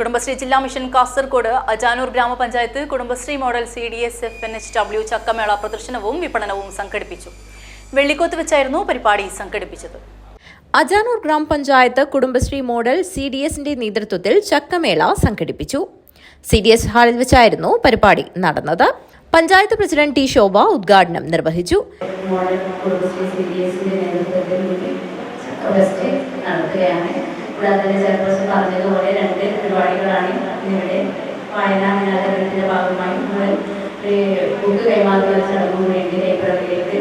കുടുംബശ്രീ ജില്ലാ മിഷൻ കാസർഗോഡ് അജാനൂർ ഗ്രാമപഞ്ചായത്ത് Kudumbashree model C D S F N H W ചക്കമേള പ്രദർശനവും വിപണനവും സംഘടിപ്പിച്ചു. വെള്ളിക്കോത്ത് വെച്ചായിരുന്നു പരിപാടി സംഘടിപ്പിച്ചത്. അജാനൂർ ഗ്രാമപഞ്ചായത്ത് കുടുംബശ്രീ മോഡൽ സി ഡി എസിന്റെ നേതൃത്വത്തിൽ ചക്കമേള സംഘടിപ്പിച്ചു. സി ഡി എസ് ഹാളിൽ വെച്ചായിരുന്നു പരിപാടി നടന്നത്. പഞ്ചായത്ത് പ്രസിഡന്റ് ടി ശോഭ ഉദ്ഘാടനം നിർവഹിച്ചു. മോഡൽ കൂടാതെ ചെയർപേഴ്സൺ പറഞ്ഞതുപോലെ രണ്ട് പരിപാടികളാണ് ഇവിടെ വായനാ ദിനാചരണത്തിന്റെ ഭാഗമായി നമ്മൾ ബുക്ക് കൈമാറുന്ന ചടങ്ങും വേണ്ടി ലൈബ്രറിയിലേക്ക്.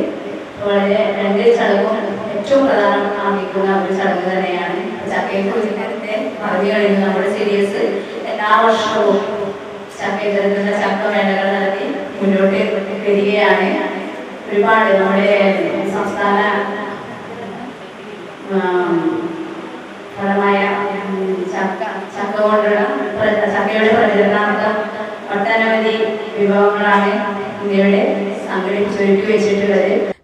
വളരെ രണ്ട് ചടങ്ങും ഏറ്റവും പ്രധാനം ആഗ്രഹിക്കുന്ന ഒരു ചടങ്ങ് തന്നെയാണ്. ചക്കയെക്കുറിച്ച് നേരത്തെ പറഞ്ഞു കഴിഞ്ഞു നമ്മുടെ സീരീസ് എല്ലാ വർഷവും ചക്കയിത്തരത്തിലുള്ള ചക്ക മേളകൾ നടത്തി മുന്നോട്ട് വരികയാണ്. ഒരുപാട് നമ്മുടെ സംസ്ഥാന ഉം, ചക്ക കൊണ്ടുള്ള ചക്കയുടെ പ്രചരണാർത്ഥം ഒട്ടനവധി വിഭവങ്ങളാണ് ഇന്ത്യയുടെ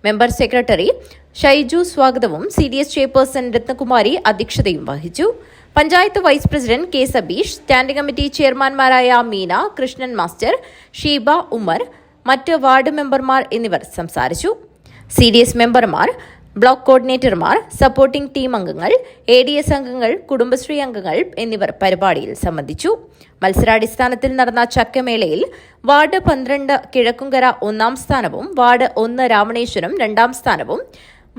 മെമ്പർ സെക്രട്ടറി ഷൈജു സ്വാഗതവും C D S chairperson Rathnakumari അധ്യക്ഷതയും വഹിച്ചു. Panchayat vice president K Sabeesh standing committee ചെയർമാൻമാരായ Meena Krishnan master Sheeba Ummer മറ്റ് വാർഡ് മെമ്പർമാർ എന്നിവർ സംസാരിച്ചു. സി ഡി എസ് മെമ്പർമാർ ബ്ലോക്ക് കോർഡിനേറ്റർമാർ സപ്പോർട്ടിംഗ് ടീം അംഗങ്ങൾ എ ഡി എസ് അംഗങ്ങൾ കുടുംബശ്രീ അംഗങ്ങൾ എന്നിവർ പരിപാടിയിൽ സംബന്ധിച്ചു. മത്സരാടിസ്ഥാനത്തിൽ നടന്ന ചക്കമേളയിൽ വാർഡ് പന്ത്രണ്ട് കിഴക്കുംകര ഒന്നാം സ്ഥാനവും വാർഡ് ഒന്ന് രാമണേശ്വരം രണ്ടാം സ്ഥാനവും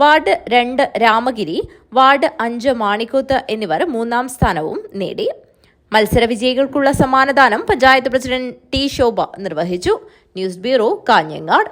വാർഡ് രണ്ട് രാമഗിരി വാർഡ് അഞ്ച് മാണിക്കോത്ത് എന്നിവർ മൂന്നാം സ്ഥാനവും നേടി. മത്സര വിജയികൾക്കുള്ള സമ്മാനദാനം പഞ്ചായത്ത് പ്രസിഡന്റ് ടി ശോഭ നിർവഹിച്ചു. News bureau Kanhangad.